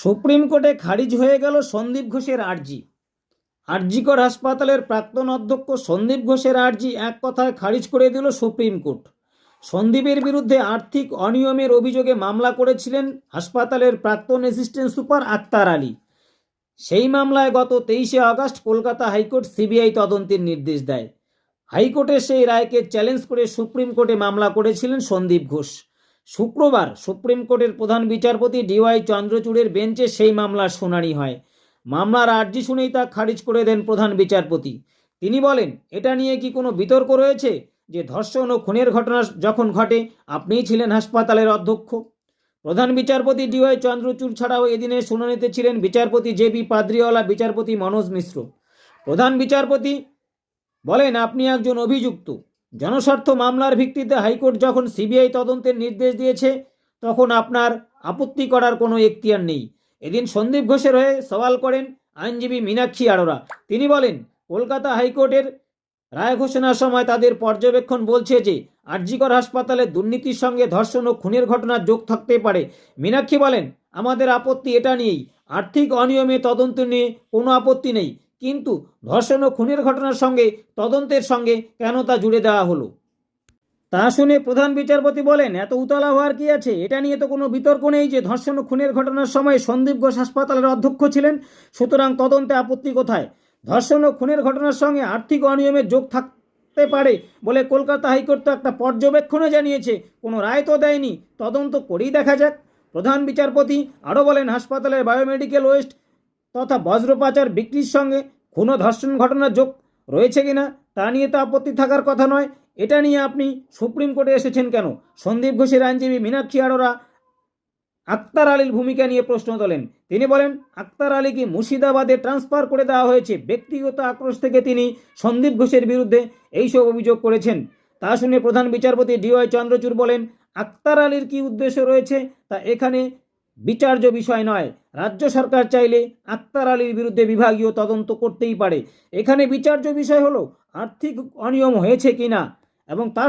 Supreme কোর্টে খারিজ হয়ে গেল সন্দীপ ঘোষের আর্জি। আরজিকর হাসপাতালের প্রাক্তন অধ্যক্ষ সন্দীপ ঘোষের আর্জি এক কথায় খারিজ করে দিল সুপ্রিম কোর্ট। সন্দীপের বিরুদ্ধে আর্থিক অনিয়মের অভিযোগে মামলা করেছিলেন হাসপাতালের প্রাক্তন অ্যাসিস্ট্যান্ট সুপার আক্তার আলী। সেই মামলায় গত তেইশে আগস্ট কলকাতা হাইকোর্ট সিবিআই তদন্তের নির্দেশ দেয়। হাইকোর্টের সেই রায়কে চ্যালেঞ্জ করে সুপ্রিম কোর্টে মামলা করেছিলেন সন্দীপ ঘোষ। শুক্রবার সুপ্রিম কোর্টের প্রধান বিচারপতি ডিওয়াই চন্দ্রচূড়ের বেঞ্চে সেই মামলার শুনানি হয়। মামলার আর্জি শুনেই তা খারিজ করে দেন প্রধান বিচারপতি। তিনি বলেন, এটা নিয়ে কি কোনো বিতর্ক রয়েছে যে ধর্ষণ ও খুনের ঘটনা যখন ঘটে, আপনিই ছিলেন হাসপাতালের অধ্যক্ষ? প্রধান বিচারপতি ডিওয়াই চন্দ্রচূড় ছাড়াও এদিনের শুনানিতে ছিলেন বিচারপতি জে বি পাদ্রিওয়ালা, বিচারপতি মনোজ মিশ্র। প্রধান বিচারপতি বলেন, আপনি একজন অভিযুক্ত। জনস্বার্থ মামলার ভিত্তিতে হাইকোর্ট যখন সিবিআই তদন্তের নির্দেশ দিয়েছে, তখন আপনার আপত্তি করার কোনো এখতিয়ার নেই। এদিন সন্দীপ ঘোষের হয়ে সওয়াল করেন আইনজীবী মীনাক্ষী আরোরা। তিনি বলেন, কলকাতা হাইকোর্টের রায় ঘোষণার সময় তাদের পর্যবেক্ষণ বলছে যে, আরজিকর হাসপাতালে দুর্নীতির সঙ্গে ধর্ষণ ও খুনের ঘটনার যোগ থাকতে পারে। মীনাক্ষী বলেন, আমাদের আপত্তি এটা নিয়েই। আর্থিক অনিয়মে তদন্ত নিয়ে কোনো আপত্তি নেই। কিন্তু ধর্ষণ ও খুনের ঘটনার সঙ্গে, তদন্তের সঙ্গে কেন তা জুড়ে দেওয়া হলো? তা শুনে প্রধান বিচারপতি বলেন, এত উতলা হওয়ার কি আছে? এটা নিয়ে তো কোনো বিতর্ক নেই যে ধর্ষণ ও খুনের ঘটনার সময় সন্দীপ ঘোষ হাসপাতালের অধ্যক্ষ ছিলেন। সুতরাং তদন্তে আপত্তি কোথায়? ধর্ষণ ও খুনের ঘটনার সঙ্গে আর্থিক অনিয়মের যোগ থাকতে পারে বলে কলকাতা হাইকোর্ট তো একটা পর্যবেক্ষণে জানিয়েছে। কোনো রায় তো দেয়নি। তদন্ত করেই দেখা যাক। প্রধান বিচারপতি আরও বলেন, হাসপাতালের বায়োমেডিকেল ওয়েস্ট তথা বজ্রপাচার বিক্রির সঙ্গে খুন ধর্ষণ ঘটনার যোগ রয়েছে কিনা তা নিয়ে তো আপত্তি থাকার কথা নয়। এটা নিয়ে আপনি সুপ্রিম কোর্টে এসেছেন কেন? সন্দীপ ঘোষের আইনজীবী মীনাক্ষী আরোরা আক্তার আলীর ভূমিকা নিয়ে প্রশ্ন তোলেন। তিনি বলেন, আক্তার আলীকে মুর্শিদাবাদে ট্রান্সফার করে দেওয়া হয়েছে। ব্যক্তিগত আক্রোশ থেকে তিনি সন্দীপ ঘোষের বিরুদ্ধে এইসব অভিযোগ করেছেন। তা শুনে প্রধান বিচারপতি ডিওয়াই চন্দ্রচূড় বলেন, আক্তার আলীর কি উদ্দেশ্য রয়েছে তা এখানে বিচার্য বিষয় নয়। রাজ্য সরকার চাইলে আক্তার আলীর বিরুদ্ধে বিভাগীয় তদন্ত করতেই পারে। এখানে বিচার্য বিষয় হলো আর্থিক অনিয়ম হয়েছে কিনা এবং তার